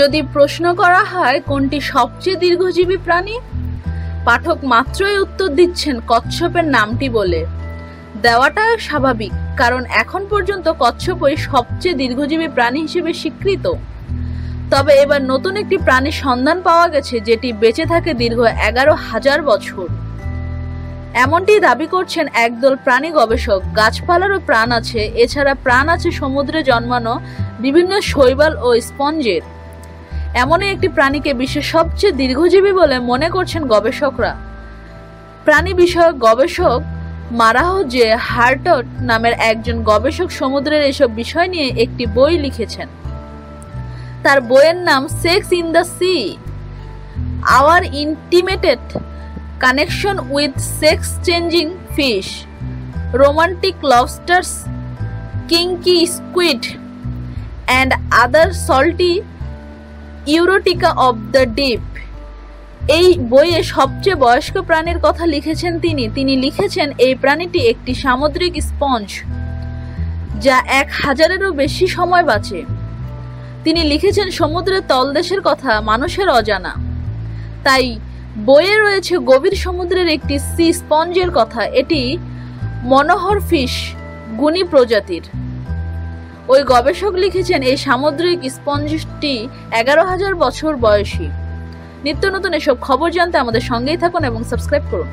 যদি প্রশ্ন করা হয়, কোনটি সবচেয়ে দীর্ঘজীবী প্রাণী? পাঠক মাত্রই উত্তর দিচ্ছেন কচ্ছপের নামটি বলে। দেওয়াটা স্বাভাবিক, কারণ এখন পর্যন্ত কচ্ছপই সবচেয়ে দীর্ঘজীবী প্রাণী হিসেবে স্বীকৃত। তবে এবার নতুন একটি প্রাণীর সন্ধান পাওয়া গেছে, যেটি বেঁচে থাকে দীর্ঘ এগারো হাজার বছর। এমনটি দাবি করছেন একদল প্রাণী গবেষক। গাছপালারও প্রাণ আছে, এছাড়া প্রাণ আছে সমুদ্রে জন্মানো বিভিন্ন শৈবাল ও স্পঞ্জের। এমনই একটি প্রাণীকে বিশ্বের সবচেয়ে দীর্ঘজীবী বলে মনে করছেন গবেষকরা। প্রাণী বিষয়ক গবেষক মারাহ জে হার্টট নামের একজন গবেষক সমুদ্রের এসব বিষয় নিয়ে একটি বই লিখেছেন। তার বইয়ের নাম sex in the sea. Our intimated connection with sex changing fish, romantic lobsters kinky squid, and other salty erotica of the deep. এই বইয়ে সবচেয়ে বয়স্ক প্রাণীর কথা লিখেছেন তিনি। তিনি লিখেছেন, এই প্রাণীটি একটি সামুদ্রিক স্পঞ্জ যা এক হাজারেরও বেশি সময় বাঁচে। তিনি লিখেছেন, সমুদ্রের তলদেশের কথা মানুষের অজানা। তাই বইয়ে রয়েছে গভীর সমুদ্রের একটি সি স্পঞ্জের কথা। এটি মনোহর ফিশ, গুণী প্রজাতির। ওই গবেষক লিখেছেন এই সামুদ্রিক স্পঞ্জটি এগারো হাজার বছর বয়সী। নিত্য নতুন এসব খবর জানতে আমাদের সঙ্গেই থাকুন এবং সাবস্ক্রাইব করুন।